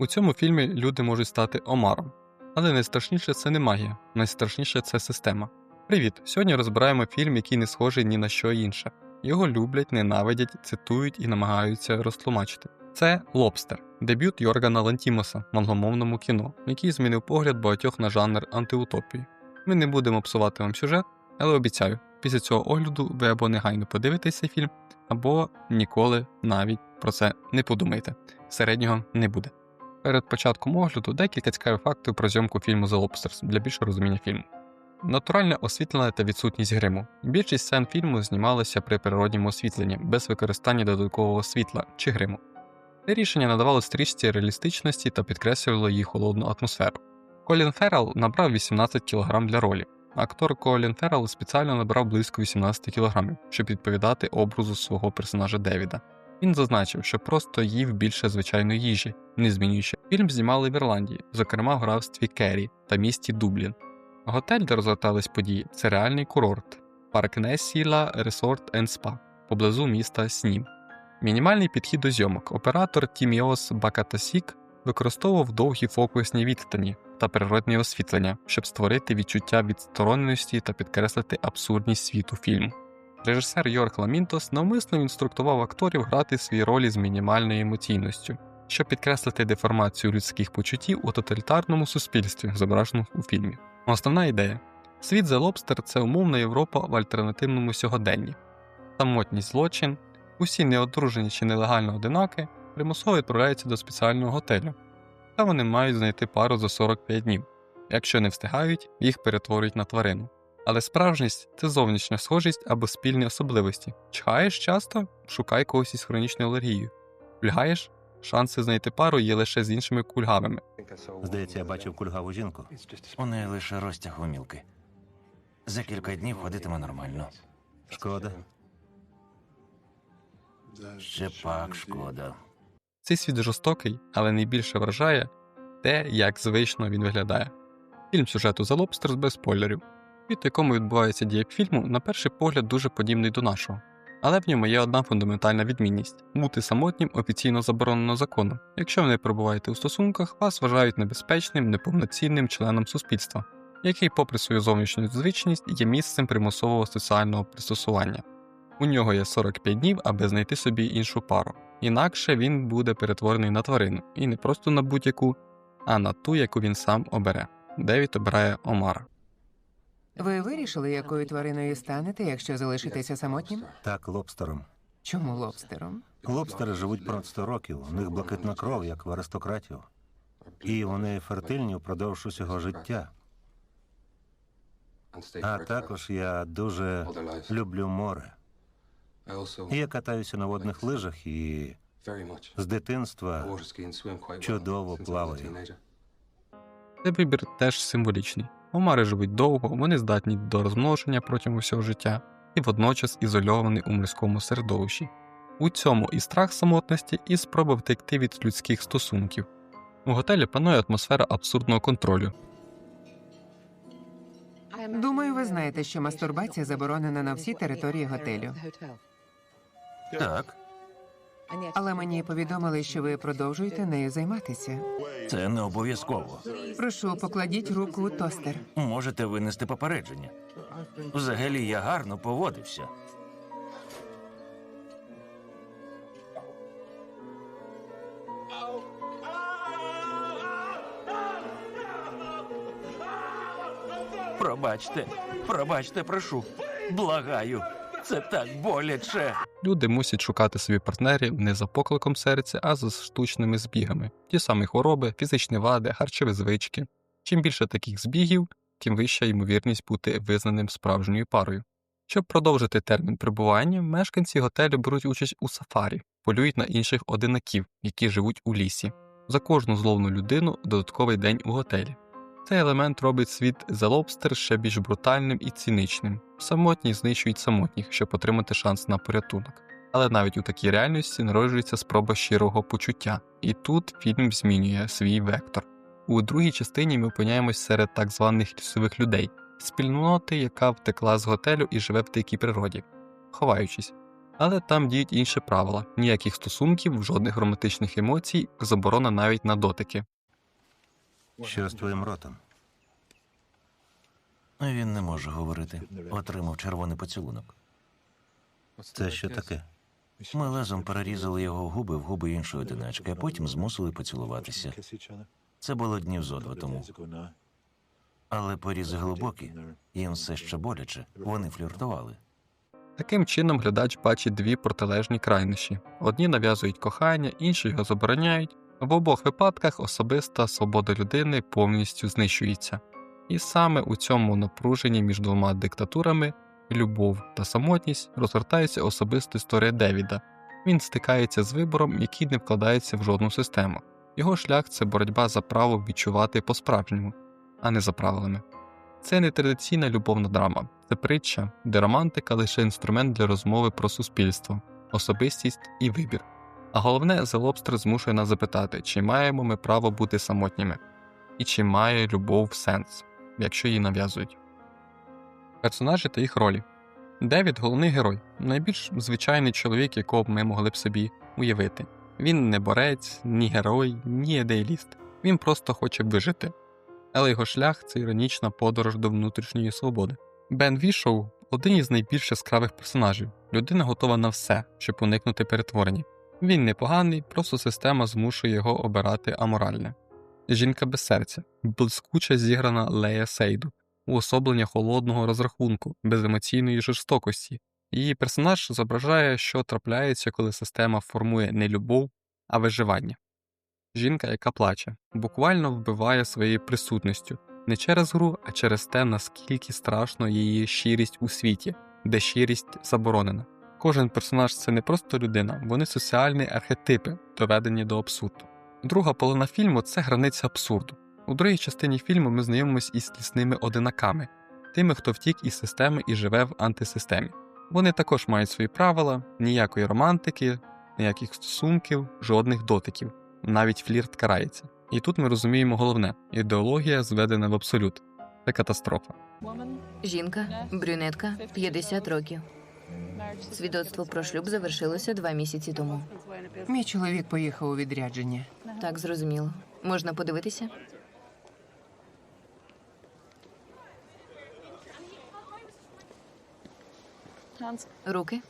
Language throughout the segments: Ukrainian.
У цьому фільмі люди можуть стати омаром. Але найстрашніше це не магія, найстрашніше це система. Привіт! Сьогодні розбираємо фільм, який не схожий ні на що інше. Його люблять, ненавидять, цитують і намагаються розтлумачити. Це Лобстер, дебют Йоргана Лантімоса в англомовному кіно, який змінив погляд багатьох на жанр антиутопії. Ми не будемо псувати вам сюжет, але обіцяю, після цього огляду ви або негайно подивитесь цей фільм, або ніколи навіть про це не подумайте. Середнього не буде. Перед початком огляду декілька цікавих фактів про зйомку фільму The Lobsters для більшого розуміння фільму. Натуральне освітлення та відсутність гриму. Більшість сцен фільму знімалася при природньому освітленні, без використання додаткового світла чи гриму. Це рішення надавало стрічці реалістичності та підкреслювало її холодну атмосферу. Колін Феррел набрав 18 кг для ролі. Актор Колін Феррел спеціально набрав близько 18 кг, щоб відповідати образу свого персонажа Девіда. Він зазначив, що просто їв більше звичайної їжі, не змінюючи. Фільм знімали в Ірландії, зокрема в графстві Керрі та місті Дублін. Готель, де розгортались події, це реальний курорт Парк Несіла Resort and Spa поблизу міста Снім. Мінімальний підхід до зйомок. Оператор Тіміос Бакатасік використовував довгі фокусні відстані та природне освітлення, щоб створити відчуття відстороненості та підкреслити абсурдність світу фільму. Режисер Йорк Ламінтос навмисно інструктував акторів грати свої ролі з мінімальною емоційністю, щоб підкреслити деформацію людських почуттів у тоталітарному суспільстві, зображеному у фільмі. Основна ідея: світ The Lobster – це умовна Європа в альтернативному сьогоденні. Самотність злочин, усі неодружені чи нелегально одинокі примусово відправляються до спеціального готелю, та вони мають знайти пару за 45 днів. Якщо не встигають, їх перетворюють на тварину. Але справжність це зовнішня схожість або спільні особливості. Чхаєш часто, шукай когось із хронічною алергією. Кульгаєш, шанси знайти пару є лише з іншими кульгавими. Здається, я бачив кульгаву жінку. У неї лише розтяг гумілки. За кілька днів ходитиме нормально. Шкода. Ще пак шкода. Цей світ жорстокий, але найбільше вражає те, як звично він виглядає. Фільм сюжету The Lobsters без спойлерів. Світ, в якому відбувається дія фільму, на перший погляд дуже подібний до нашого. Але в ньому є одна фундаментальна відмінність: бути самотнім офіційно заборонено законом. Якщо ви не перебуваєте у стосунках, вас вважають небезпечним, неповноцінним членом суспільства, який, попри свою зовнішню звичність, є місцем примусового соціального пристосування. У нього є 45 днів, аби знайти собі іншу пару. Інакше він буде перетворений на тварину, і не просто на будь-яку, а на ту, яку він сам обере. Девід обирає Омара. Ви вирішили, якою твариною станете, якщо залишитеся самотнім? Так, лобстером. Чому лобстером? Лобстери живуть понад 100 років. У них блакитна кров, як в аристократів. І вони фертильні впродовж усього життя. А також я дуже люблю море. Я катаюся на водних лижах і з дитинства чудово плаваю. Цей вибір теж символічний. Омари живуть довго, вони здатні до розмноження протягом усього життя і водночас ізольовані у морському середовищі. У цьому і страх самотності, і спроба втекти від людських стосунків. У готелі панує атмосфера абсурдного контролю. Думаю, ви знаєте, що мастурбація заборонена на всій території готелю. Так, Але мені повідомили, що ви продовжуєте нею займатися. це не обов'язково. Прошу, покладіть руку у тостер. Можете винести попередження. Взагалі я гарно поводився. Пробачте, пробачте, прошу. Благаю. Це так боляче. Люди мусять шукати собі партнерів не за покликом серця, а за штучними збігами. Ті самі хвороби, фізичні вади, харчові звички. Чим більше таких збігів, тим вища ймовірність бути визнаним справжньою парою. Щоб продовжити термін перебування, мешканці готелю беруть участь у сафарі, полюють на інших одинаків, які живуть у лісі. За кожну зловну людину додатковий день у готелі. Цей елемент робить світ The Lobster ще більш брутальним і ціничним. Самотні знищують самотніх, щоб отримати шанс на порятунок. Але навіть у такій реальності народжується спроба щирого почуття, і тут фільм змінює свій вектор. У другій частині ми опиняємось серед так званих лісових людей, спільноти, яка втекла з готелю і живе в дикій природі, ховаючись. Але там діють інші правила: ніяких стосунків, жодних романтичних емоцій, заборона навіть на дотики. Що з твоїм ротом? Він не може говорити. Отримав червоний поцілунок. Це що таке? Ми лезом перерізали його губи в губи іншої одиначки, а потім змусили поцілуватися. Це було днів зо два тому. Але порізи глибокі, їм все ще боляче. Вони фліртували. Таким чином глядач бачить дві протилежні крайнощі: одні нав'язують кохання, інші його забороняють. В обох випадках особиста свобода людини повністю знищується. І саме у цьому напруженні між двома диктатурами любов та самотність розгортається особиста історія Девіда. Він стикається з вибором, який не вкладається в жодну систему. Його шлях це боротьба за право відчувати по-справжньому, а не за правилами. Це не традиційна любовна драма, це притча, де романтика лише інструмент для розмови про суспільство, особистість і вибір. А головне, The Lobster змушує нас запитати, чи маємо ми право бути самотніми, і чи має любов сенс, якщо її нав'язують. Персонажі та їх ролі. Девід головний герой, найбільш звичайний чоловік, якого б ми могли б собі уявити. Він не борець, ні герой, ні ідеаліст. Він просто хоче вижити. Але його шлях це іронічна подорож до внутрішньої свободи. Бен Вішоу один із найбільш яскравих персонажів. Людина готова на все, щоб уникнути перетворення. Він непоганий, просто система змушує його обирати аморальне. Жінка без серця, блискуче зіграна Лея Сейду, уособлення холодного розрахунку, беземоційної жорстокості. Її персонаж зображає, що трапляється, коли система формує не любов, а виживання. Жінка, яка плаче, буквально вбиває своєю присутністю не через гру, а через те, наскільки страшно її щирість у світі, де щирість заборонена. Кожен персонаж це не просто людина, вони соціальні архетипи, доведені до абсурду. Друга половина фільму це границя абсурду. У другій частині фільму ми знайомимось із лісними одинаками, тими, хто втік із системи і живе в антисистемі. Вони також мають свої правила, ніякої романтики, ніяких стосунків, жодних дотиків, навіть флірт карається. І тут ми розуміємо головне: ідеологія зведена в абсолют. Це катастрофа. Жінка, брюнетка, 50 років. Свідоцтво про шлюб завершилося два місяці тому. Мій чоловік поїхав у відрядження. Так зрозуміло. Можна подивитися? Руки.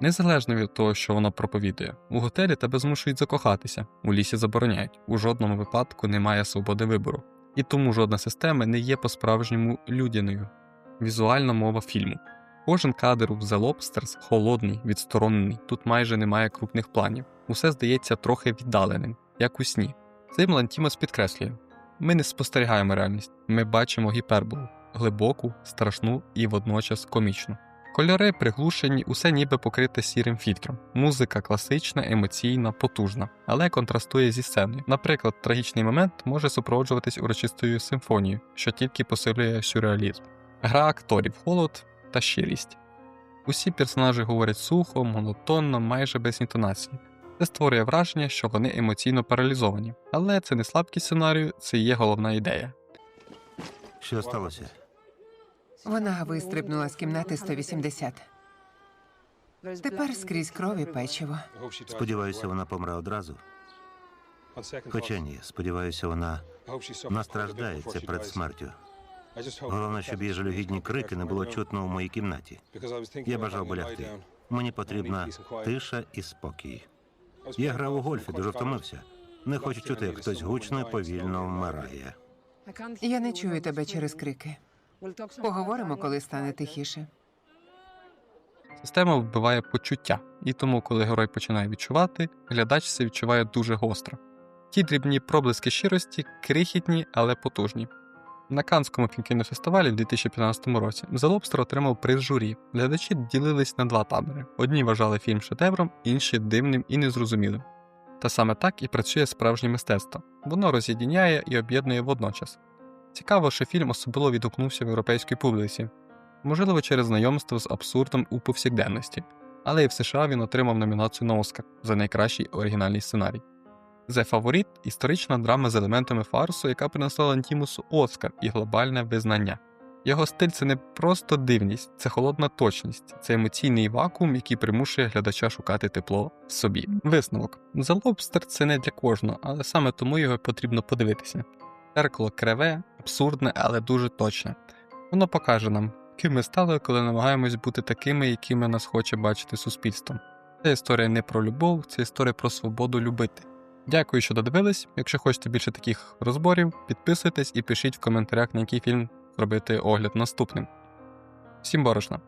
Незалежно від того, що вона проповідує, у готелі тебе змушують закохатися, у лісі забороняють, у жодному випадку немає свободи вибору, і тому жодна система не є по-справжньому людяною. Візуальна мова фільму. Кожен кадр у The Lobsters холодний, відсторонений, тут майже немає крупних планів. Усе здається трохи віддаленим, як у сні. Цим Лантімос підкреслює: ми не спостерігаємо реальність, ми бачимо гіперболу, глибоку, страшну і водночас комічну. Кольори приглушені, усе ніби покрите сірим фільтром. Музика класична, емоційна, потужна, але контрастує зі сценою. Наприклад, трагічний момент може супроводжуватись урочистою симфонією, що тільки посилює сюрреалізм. Гра акторів, холод та щирість. Усі персонажі говорять сухо, монотонно, майже без інтонації. Це створює враження, що вони емоційно паралізовані. Але це не слабкість сценарію, це є головна ідея. Що сталося? Вона вистрибнула з кімнати 180. Тепер скрізь крові печиво. Сподіваюся, вона помре одразу. Хоча ні, сподіваюся, вона настраждається перед смертю. Головне, щоб її жалюгідні крики не було чутно у моїй кімнаті. Я бажав би лягти. Мені потрібна тиша і спокій. Я грав у гольфі, дуже втомився. Не хочу чути, як хтось гучно і повільно вмирає. Я не чую тебе через крики. Поговоримо, коли стане тихіше. Система вбиває почуття, і тому, коли герой починає відчувати, глядач це відчуває дуже гостро. Ті дрібні проблиски щирості крихітні, але потужні. На Канському кінофестивалі в 2015 році The Lobster отримав приз журі. Глядачі ділились на два табори: одні вважали фільм шедевром, інші дивним і незрозумілим. Та саме так і працює справжнє мистецтво. Воно роз'єдняє і об'єднує водночас. Цікаво, що фільм особливо відгукнувся в європейській публіці, можливо, через знайомство з абсурдом у повсякденності, але і в США він отримав номінацію на Оскар за найкращий оригінальний сценарій. The Favorite – історична драма з елементами фарсу, яка принесла Лантімусу Оскар і глобальне визнання. Його стиль це не просто дивність, це холодна точність, це емоційний вакуум, який примушує глядача шукати тепло в собі. Висновок: The Lobster – це не для кожного, але саме тому його потрібно подивитися. Зеркало криве, абсурдне, але дуже точне. Воно покаже нам, ким ми стали, коли намагаємось бути такими, якими нас хоче бачити суспільство. Це історія не про любов, це історія про свободу любити. Дякую, що додивились. Якщо хочете більше таких розборів, підписуйтесь і пишіть в коментарях, на який фільм зробити огляд наступним. Всім борошна!